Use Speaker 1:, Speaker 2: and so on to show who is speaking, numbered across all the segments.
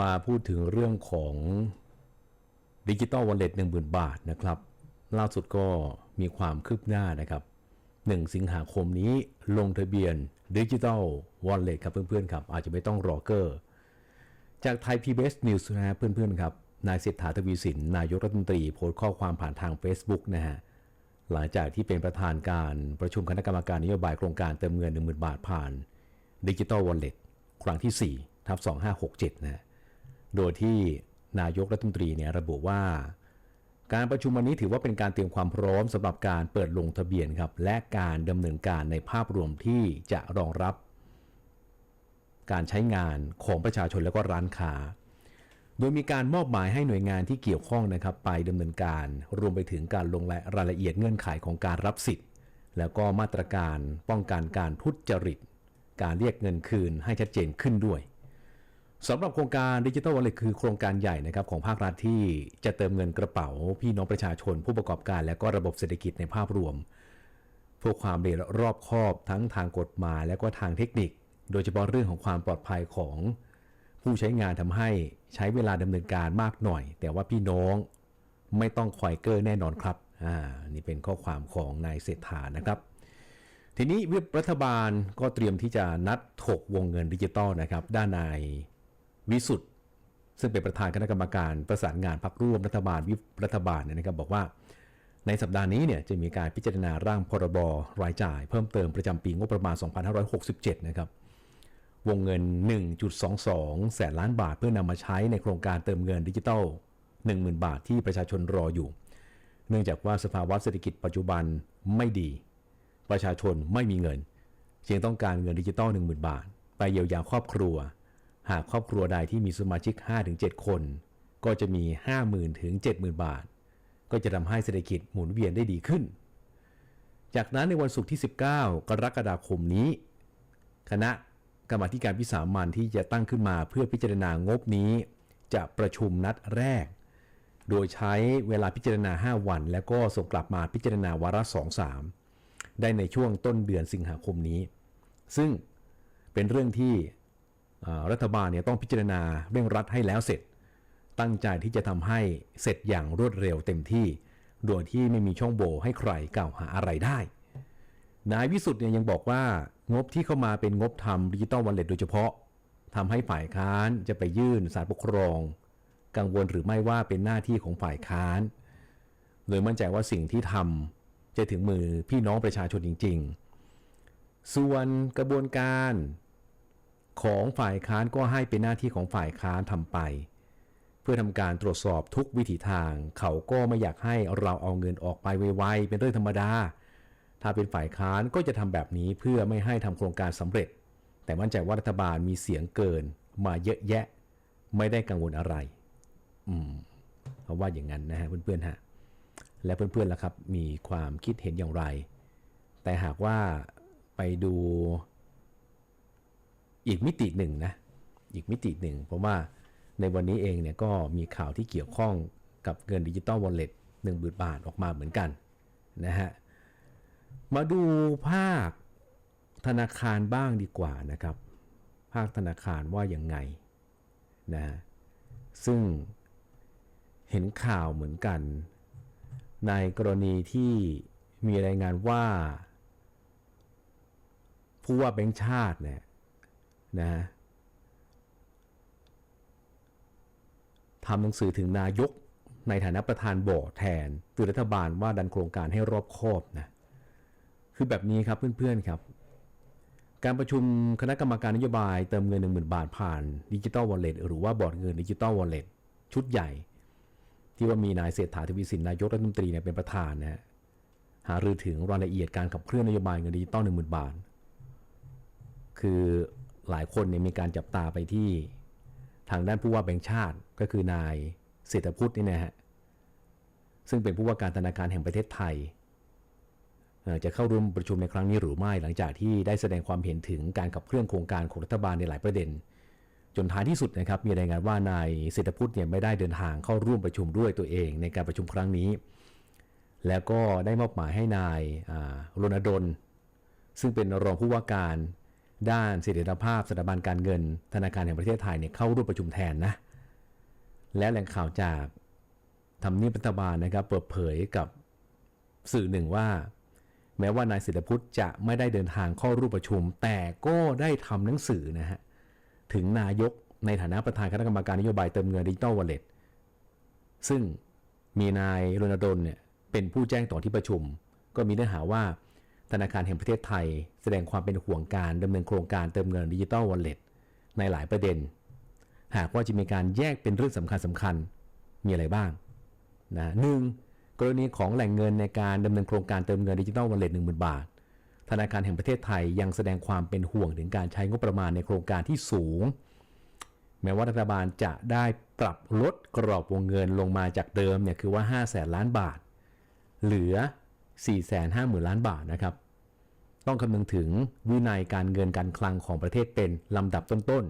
Speaker 1: มาพูดถึงเรื่องของดิจิตอลวอลเล็ตหนึ่งหมื่นบาทนะครับ ล่าสุดก็มีความคืบหน้านะครับ1สิงหาคมนี้ลงทะเบียนดิจิ t a ลวอลเล็ตครับเพื่อนๆครับ อาจจะไม่ต้องรอเกอร์ จากไทย PBS News นะฮะเพื่อนๆครับ นายเศรษฐาทวีสิน นายกรัฐมนตรีโพสต์ข้อความผ่านทาง Facebook นะฮะหลังจากที่เป็นประธานการประชุมคณะกรรมการนโยบายโครงการเติมเงิน 10,000 บาทผ่านดิจิ t a ลวอลเล็ตครั้งที่4ทับ2567 นะฮะ โดยที่นายกรัฐมนตรีเนี่ยระบุว่า การประชุมวันนี้ถือว่าเป็นการเตรียมความพร้อมสำหรับการเปิดลงทะเบียนครับและการดำเนินการในภาพรวมที่จะรองรับ การใช้งานของประชาชนและก็ร้านค้าโดยมีการมอบหมายให้หน่วยงานที่เกี่ยวข้องนะครับ ไปดำเนินการรวมไปถึงการลงรายละเอียดเงื่อนไขของการรับสิทธิ์ แล้วก็มาตรการป้องกันการทุจริต การเรียกเงินคืนให้ชัดเจนขึ้นด้วย สำหรับโครงการดิจิ t a ลวอลเล็ตคือโครงการใหญ่นะครับของภาครัฐที่จะเติมเงินกระเป๋า พี่น้องประชาชนผู้ประกอบการ และก็ระบบเศรษฐกิจในภาพรวมเพื่อความเรียรอบคอบทั้งทางกฎหมายและก็ทางเทคนิค โดยเฉพาะเรื่องของความปลอดภัยของ ผู้ใช้งานทำให้ใช้เวลาดำเนินการมากหน่อย แต่ว่าพี่น้องไม่ต้องคอยเกอร์แน่นอนครับอ่านี่เป็นข้อความของนายเศรษฐานะครับทีนี้วิบรัฐบาลก็เตรียมที่จะนัดถกวงเงินดิจิตอลนะครับ ด้านนาย วิสุทธ์ซึ่งเป็นประธานคณะกรรมการประสานงานพักร่วมรัฐบาลวิรัฐบาลเนยนะครับบอกว่า ในสัปดาห์นี้เนี่ยจะมีการพิจารณาร่างพรบรายจ่าย เพิ่มเติมประจำปีงบประมาณ 2567 นะครับวงเงิน 1.22 แสนล้านบาท เพื่อนำมาใช้ในโครงการเติมเงินดิจิตอล10,000 บาทที่ประชาชนรออยู่ เนื่องจากว่าสภาวะเศรษฐกิจปัจจุบันไม่ดี ประชาชนไม่มีเงิน จึงต้องการเงินดิจิตอล10,000 บาท ไปเยียวยาครอบครัว หากครอบครัวใดที่มีสมาชิก 5-7 คน ก็จะมี 50,000 ถึง 70,000 บาท ก็จะทำให้เศรษฐกิจหมุนเวียนได้ดีขึ้น จากนั้นในวันศุกร์ที่ 19 กรกฎาคมนี้ คณะกรรมาการวิสามันที่จะตั้งขึ้นมาเพื่อพิจารณางบนี้ จะประชุมนัดแรก โดยใช้เวลาพิจารณา 5 วัน แล้วก็ส่งกลับมาพิจารณาวาระ2-3 ได้ในช่วงต้นเดือนสิงหาคมนี้ ซึ่งเป็นเรื่องที่ รัฐบาลเนี่ยต้องพิจารณาเร่งรัดให้แล้วเสร็จ ตั้งใจที่จะทำให้เสร็จอย่างรวดเร็วเต็มที่ โดยที่ไม่มีช่องโหว่ให้ใครกล่าวหาอะไรได้ นายวิสุทธ์เนี่ยยังบอกว่างบที่เข้ามาเป็นงบทำดิจิตอลวอลเล็ตโดยเฉพาะทำให้ฝ่ายค้านจะไปยื่นสารปกครอง กังวลหรือไม่ว่าเป็นหน้าที่ของฝ่ายค้านโดยมั่นใจว่าสิ่งที่ทำจะถึงมือพี่น้องประชาชนจริง ๆ ส่วนกระบวนการ ของฝ่ายค้านก็ให้เป็นหน้าที่ของฝ่ายค้านทำไป เพื่อทำการตรวจสอบทุกวิถีทาง เขาก็ไม่อยากให้เราเอาเงินออกไปไวๆเป็นเรื่องธรรมดา ถ้าเป็นฝ่ายค้านก็จะทำแบบนี้เพื่อไม่ให้ทำโครงการสำเร็จ แต่มั่นใจว่ารัฐบาลมีเสียงเกินมาเยอะแยะ ไม่ได้กังวลอะไร อืมเขาว่าอย่างนั้นนะฮะเพื่อนๆฮะและเพื่อนๆล่ะครับมีความคิดเห็นอย่างไร แต่หากว่าไปดู อีกมิติหนึ่งนะอีกมิติหนึ่ง เพราะว่าในวันนี้เองเนี่ยก็มีข่าวที่เกี่ยวข้องกับเงินดิจิตอลวอลเล็ตหนึ่งบาทออกมาเหมือนกันนะฮะมาดูภาคธนาคารบ้างดีกว่านะครับ ภาคธนาคารว่ายังไงนะซึ่งเห็นข่าวเหมือนกัน ในกรณีที่มีรายงานว่า ผู้ว่าแบงค์ชาติเนี่ย นะทำหนังสือถึงนายกในฐานะประธานบอร์ดแทนตือรัฐบาลว่าดันโครงการให้รอบคอบนะคือแบบนี้ครับเพื่อนๆครับ การประชุมคณะกรรมการนโยบายเติมเงิน 10,000 บาทผ่านดิจิ t a ลวอลเล็ตหรือว่าบอร์ดเงินดิจิ t a ลวอลเล็ตชุดใหญ่ ที่ว่ามีนายเศรษฐาทวีสินนายกรัฐมนตรีเนี่ยเป็นประธานนะฮะหารือถึงรายละเอียดการขับเคลื่อนนโยบายเงินดิจิตอล10,000บาท คือ หลายคนเนี่ยมีการจับตาไปที่ทางด้านผู้ว่าแบงค์ชาติก็คือนายเศรษฐพุทธนี่นะฮะซึ่งเป็นผู้ว่าการธนาคารแห่งประเทศไทย จะเข้าร่วมประชุมในครั้งนี้หรือไม่หลังจากที่ได้แสดงความเห็นถึงการขับเคลื่อนโครงการของรัฐบาลในหลายประเด็น จนท้ายที่สุดนะครับมีรายงานว่านายเศรษฐพุทธเนี่ยไม่ได้เดินทางเข้าร่วมประชุมด้วยตัวเองในการประชุมครั้งนี้ แล้วก็ได้มอบหมายให้นายรณดลซึ่งเป็นรองผู้ว่าการ ด้านเสถียรภาพสถาบันการเงิน ธนาคารแห่งประเทศไทยเนี่ยเข้าร่วมประชุมแทนนะ และแหล่งข่าวจากทำเนียบรัฐบาลนะครับเปิดเผยกับสื่อหนึ่งว่า แม้ว่านายเศรษฐพุทธจะไม่ได้เดินทางเข้าร่วมประชุม แต่ก็ได้ทำหนังสือนะฮะถึงนายกในฐานะประธานคณะกรรมการนโยบายเติมเงินดิจิตอลวอลเล็ตซึ่งมีนายรณดลเนี่ยเป็นผู้แจ้งต่อที่ประชุม ก็มีเนื้อหาว่า ธนาคารแห่งประเทศไทย แสดงความเป็นห่วงการดำเนินโครงการเติมเงินดิจิตอลวอลเล็ตในหลายประเด็น หากว่าจะมีการแยกเป็นเรื่องสำคัญสำคัญมีอะไรบ้างนะหนึ่งกรณีของแหล่งเงินในการดำเนินโครงการเติมเงินดิจิตอลวอลเล็ตหนึ่งหมื่นบาท ธนาคารแห่งประเทศไทยยังแสดงความเป็นห่วงถึงการใช้งบประมาณในโครงการที่สูง แม้ว่ารัฐบาลจะได้ปรับลดกรอบวงเงินลงมาจากเดิมเนี่ยคือว่า5แสนล้านบาท เหลือ 4 5 0 0 0 0 ล้านบาทนะครับ ต้องคำนึงถึงวินัยการเงินการคลังของประเทศเป็นลำดับต้น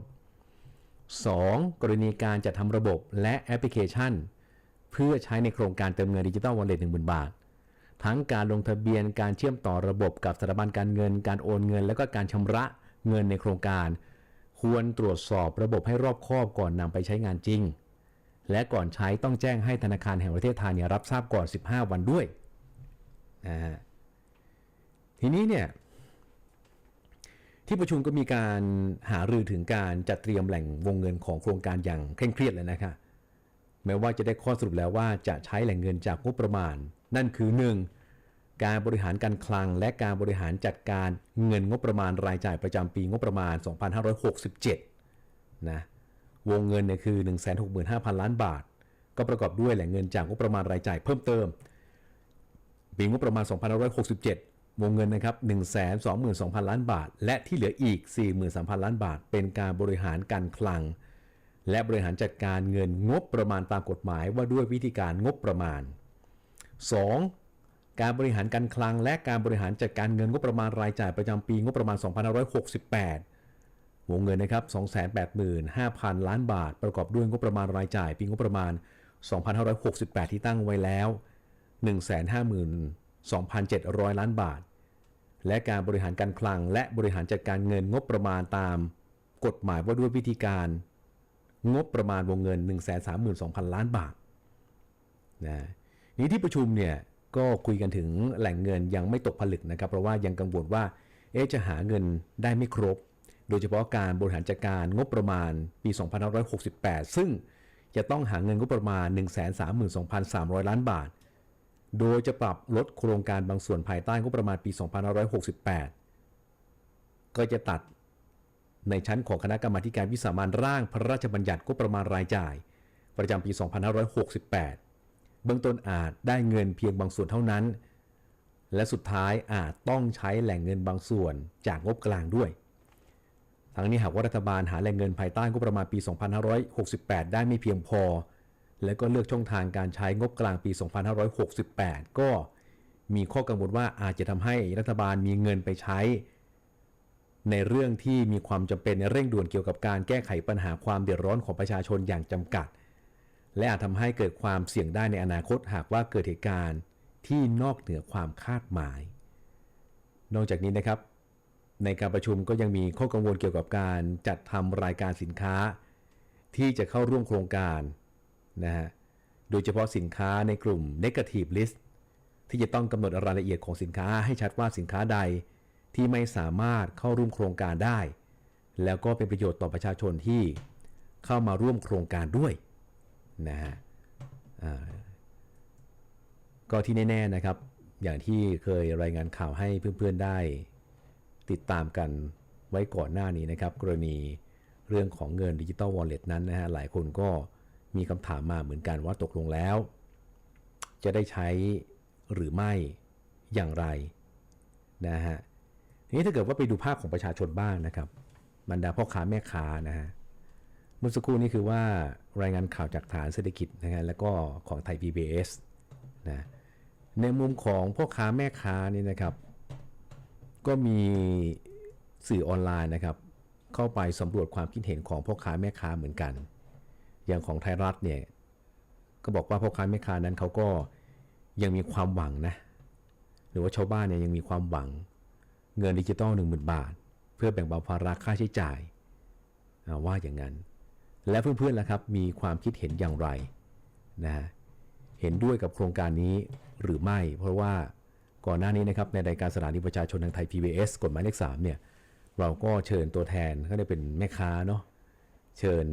Speaker 1: ๆ 2. กรณีการจัดทำระบบและแอปพลิเคชัน เพื่อใช้ในโครงการเติมเงินดิจิตอลวอลเล็ตหนึ่งหมื่นบาท ทั้งการลงทะเบียนการเชื่อมต่อระบบกับสถาบันการเงิน การโอนเงิน แล้วก็การชำระเงินในโครงการ ควรตรวจสอบระบบให้รอบคอบก่อนนำไปใช้งานจริงและก่อนใช้ต้องแจ้งให้ธนาคารแห่งประเทศไทยรับทราบก่อน 15 วันด้วย นะฮะทีนี้เนี่ยที่ประชุมก็มีการหารือถึงการจัดเตรียมแหล่งวงเงินของโครงการอย่างเคร่งเครียดเลยนะคะแม้ว่าจะได้ข้อสรุปแล้วว่าจะใช้แหล่งเงินจากงบประมาณ นั่นคือ 1. การบริหารการคลังและการบริหารจัดการเงินงบประมาณรายจ่ายประจำปีงบประมาณ 2567 นะวงเงินเนี่ยคือ 165,000 ล้านบาท ก็ประกอบด้วยแหล่งเงินจากงบประมาณรายจ่ายเพิ่มเติม ปีงบประมาณ 2567 วงเงินนะครับ 122,000 ล้านบาท และที่เหลืออีก 43,000 ล้านบาท เป็นการบริหารการคลัง และบริหารจัดการเงินงบประมาณตามกฎหมายว่าด้วยวิธีการงบประมาณ 2. การบริหารการคลังและการบริหารจัดการเงินงบประมาณรายจ่ายประจำปีงบประมาณ 2568 วงเงินนะครับ 285,000 ล้านบาท ประกอบด้วยงบประมาณรายจ่าย ปีงบประมาณ 2568 ที่ตั้งไว้แล้ว 152,700 ล้านบาท และการบริหารการคลังและบริหารจัดการเงินงบประมาณตาม กฎหมายว่าด้วยวิธีการ งบประมาณวงเงิน 132,000 ล้านบาทนะนี้ที่ประชุมเนี่ยก็คุยกันถึงแหล่งเงินยังไม่ตกผลึกนะครับ เพราะว่ายังกังวลว่าเอ๊จะหาเงินได้ไม่ครบ โดยเฉพาะการบริหารจัดการงบประมาณปี 2568 ซึ่งจะต้องหาเงินงบประมาณ 132,300 ล้านบาท โดยจะปรับลดโครงการบางส่วนภายใต้งบประมาณปี 2568 ก็จะตัดในชั้นของคณะกรรมาการวิสามันร่างพระราชบัญญัติงบประมาณรายจ่าย ประจำปี 2568 เบื้องต้นอาจได้เงินเพียงบางส่วนเท่านั้น และสุดท้ายอาจต้องใช้แหล่งเงินบางส่วนจากงบกลางด้วย ทั้งนี้หากว่ารัฐบาลหาแหล่งเงินภายใต้งบประมาณปี 2568 ได้ไม่เพียงพอ และก็เลือกช่องทางการใช้งบกลางปี 2568 ก็มีข้อกังวลว่าอาจจะทำให้รัฐบาลมีเงินไปใช้ ในเรื่องที่มีความจำเป็นในเร่งด่วนเกี่ยวกับการแก้ไขปัญหาความเดือดร้อนของประชาชนอย่างจำกัด และอาจทำให้เกิดความเสี่ยงได้ในอนาคตหากว่าเกิดเหตุการณ์ที่นอกเหนือความคาดหมาย นอกจากนี้นะครับ ในการประชุมก็ยังมีข้อกังวลเกี่ยวกับการจัดทำรายการสินค้า ที่จะเข้าร่วมโครงการ นะฮะโดยเฉพาะสินค้าในกลุ่ม negative list ที่จะต้องกำหนดรายละเอียดของสินค้าให้ชัดว่าสินค้าใดที่ไม่สามารถเข้าร่วมโครงการได้ แล้วก็เป็นประโยชน์ต่อประชาชนที่เข้ามาร่วมโครงการด้วยนะฮะก็ที่แน่ๆนะครับ อย่างที่เคยรายงานข่าวให้เพื่อนๆได้ ติดตามกันไว้ก่อนหน้านี้นะครับ กรณีเรื่องของเงินดิจิตอลวอลเล็ตนั้นนะฮะหลายคนก็ มีคำถามมาเหมือนกันว่าตกลงแล้ว จะได้ใช้หรือไม่อย่างไรนะฮะทีนี้ถ้าเกิดว่าไปดูภาพของประชาชนบ้างนะครับบรรดาพ่อค้าแม่ค้านะฮะเมื่อสักครู่นี้คือว่ารายงานข่าวจากฐานเศรษฐกิจนะฮะแล้วก็ของไทย PBS นะในมุมของพ่อค้าแม่ค้านี่นะครับ ก็มีสื่อออนไลน์นะครับ เข้าไปสำรวจความคิดเห็นของพ่อค้าแม่ค้าเหมือนกัน อย่างของไทยรัฐเนี่ยก็บอกว่าพ่อค้าแม่ค้านั้นเขาก็ยังมีความหวังนะหรือว่าชาวบ้านเนี่ยยังมีความหวัง เงินดิจิตอล1 0,000 บาท เพื่อแบ่งเบาภาระค่าใช้จ่ายว่าอย่างนั้น และเพื่อนๆล่ะครับมีความคิดเห็นอย่างไรนะเห็นด้วยกับโครงการนี้หรือไม่ เพราะว่าก่อนหน้านี้นะครับในรายการสถานีประชาชนทางไทย PBS กฎหมายเลข3เนี่ยเราก็เชิญตัวแทนก็ได้เป็นแม่ค้าเนาะเชิญ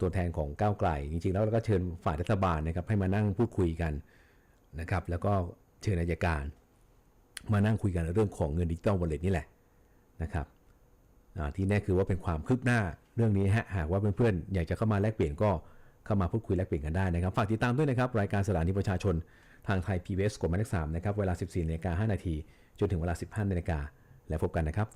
Speaker 1: ตัวแทนของก้าวไกล จริงๆ แล้วเราก็เชิญฝ่ายรัฐบาลนะครับให้มานั่งพูดคุยกันนะครับ แล้วก็เชิญอายการ มานั่งคุยกันเรื่องของเงินดิจิตอลวอลเล็ตนี่แหละนะครับที่แน่คือว่าเป็นความคืบหน้าเรื่องนี้ฮะหากว่าเพื่อนๆอยากจะเข้ามาแลกเปลี่ยนก็เข้ามาพูดคุยแลกเปลี่ยนกันได้นะครับ ฝากติดตามด้วยนะครับ รายการสถานีประชาชนทางไทย PBS กดหมายเลข3นะครับเวลา 14นาฬิกา5นาทีจนถึงเวลา 15นาฬิกาแล้วพบกันนะครับ